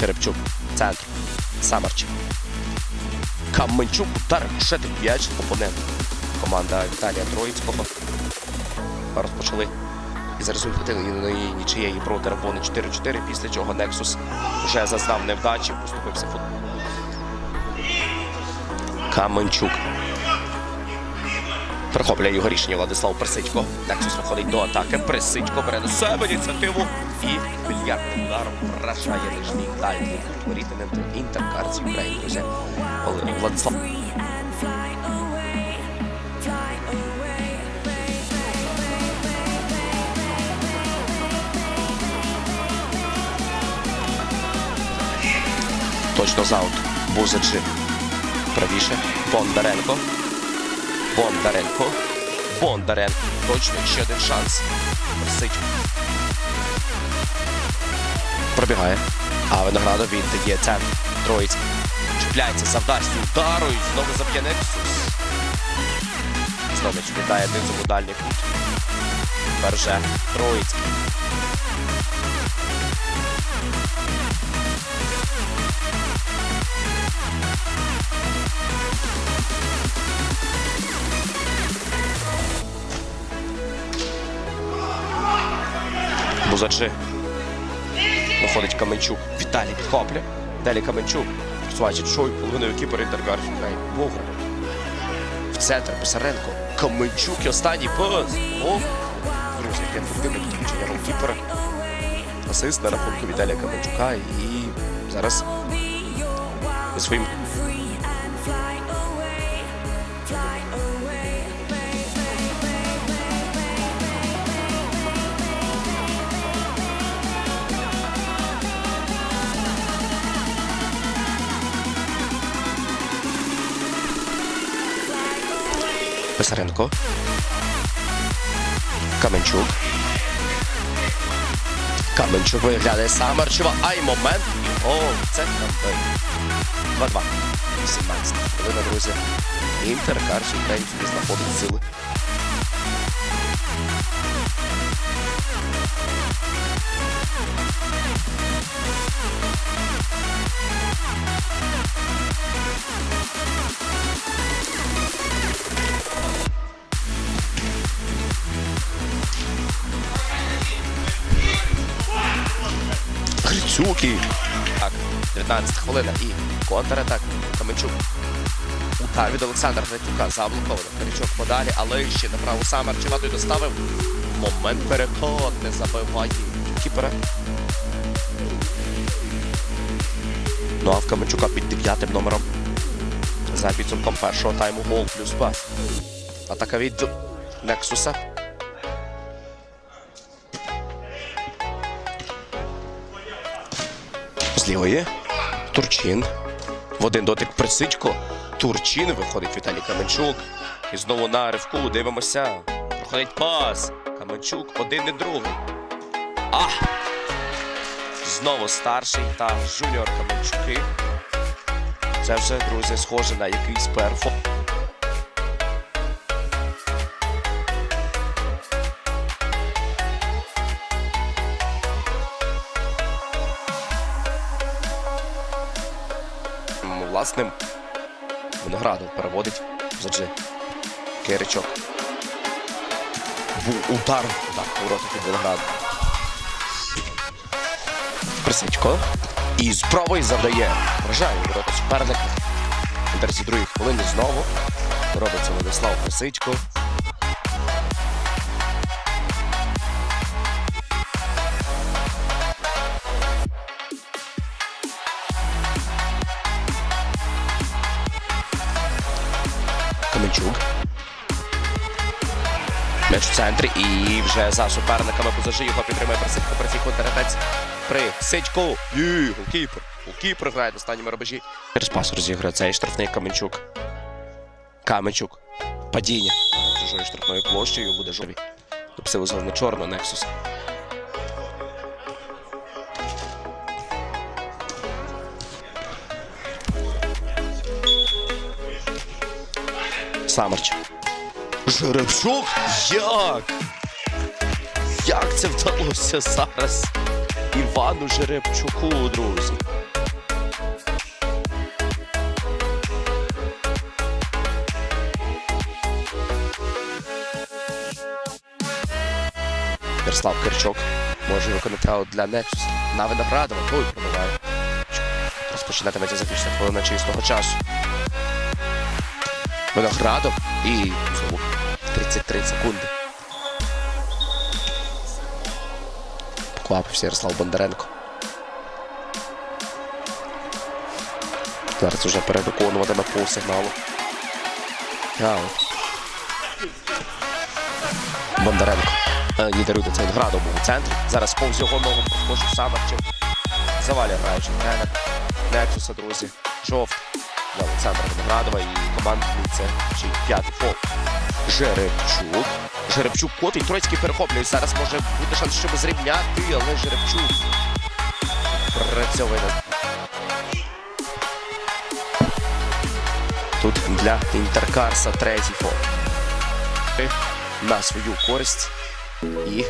Черепчук. Центр. Самарчик. Каменчук. Удар. Шетик м'яч. Опонент. Команда Віталія Троїцького. Розпочали із результативної нічиєї проти Рабони 4-4, після чого Нексус вже зазнав невдачі, поступився фут. Каменчук. Перехоплює його рішення Владислав Персичко. Нексус виходить до атаки. Персичко бере на себе ініціативу і більярдним ударом вражає нижній дальній ворітинем Інтер Карці Україн, друзі. Владислав точно заут. Бузачи. Правіше. Бондаренко. Бондаренко. Бондаренко. Точно ще один шанс. Персичко. Пробігає. А Виноградов віддає центр. Троїць. Чіпляється, завдасть удару і знову заб'є Нексус. Знову віддає низом у дальній кут. Тепер вже Троїцький. Бузачи. Виходить Каменчук. Віталій підхоплює. Далі Каменчук. Свачить шой, половиною кіпер Інтергар Україн. Вовра. В центр Писаренко. Каменчук і останній пас. О! Друзі, яке ефективне підключення голкіпера. Асист на рахунку Віталія Каменчука. І зараз своїм Писаренко. Каменчук. Каменчук виглядає Самарчева. Ай, момент. О, це там. 2-2. 18 хвилина, друзі. Інтер, Українці знаходить сили. Грицюки. Так, 19 хвилина і контратак. Каменчук. Удар від Олександра Грицюка заблоковано. Грицюк подалі, але ще направо саме Арчеватою доставив. Момент переход не забиває кіпера. Ну а в Каменчука під дев'ятим номером. За підсумком першого тайму гол плюс пас. Атака від Нексуса. З. Турчин. В один дотик Присичко. Турчин виходить Віталій Каменчук. І знову на ривку. Дивимося. Проходить пас. Каменчук один і другий. А! Знову старший та жуніор Каменчуки. Це вже, друзі, схоже на якийсь перфо. М, власним виноградом переводить за Киричок. Був удар. Удар поворота від винограду. Присичко. І з завдає. Вражає ворота суперника. Інтересі другої хвилини знову. Робиться Владислав Присичко. Каменчук. М'яч в центрі і вже за суперниками позажи його підтримує теретець. Присичко. Ні, голкіпер. Голкіпер грає на останньому рубежі. Через пас розіграє цей штрафний Каменчук. Каменчук. Падіння. Чужою штрафною площею буде жовтий. Допсили знову чорно Нексус. Самарч. Жеребчук? Як? Як це вдалося зараз? Івану Жеребчуку, друзі. Ярослав Кирчок може виконати для Нечус. На Виноградова. Той пробиває. Розпочинатиметься заключна хвилина чистого часу. Виноградов і знову 33 секунди. Поквапився Ярослав Бондаренко. Зараз уже перевиконуватиме по сигналу. Аут. Бондаренко. Е, Ні, даруйте, це у центрі. Зараз повз його ногу проскочив Самарчев. Завалює граючий тренер. Нексуса, друзі. Жовт. Олександра Виноградова і командний це чи п'ятий фол. Жеребчук. Жеребчук котий Троїцький перехоплює. Зараз може бути шанс, щоб зрівняти, але Жеребчук працьовує. Тут для Інтеркарса третій фол. На свою користь. І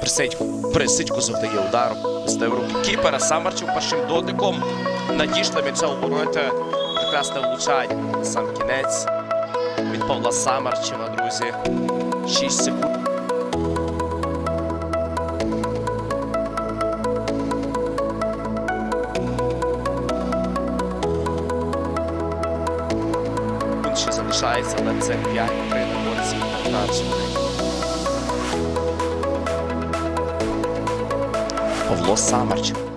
Присидько, Присидько завдає ударом. В руки кіпера. Самарчев першим дотиком. Надійшла від цього. Прекрасне влучання. на Сам кінець. Від Павла Самарчева, друзі. 6 секунд. Ще залишається, але це 5 при нагодці 15. Павло Самарчев.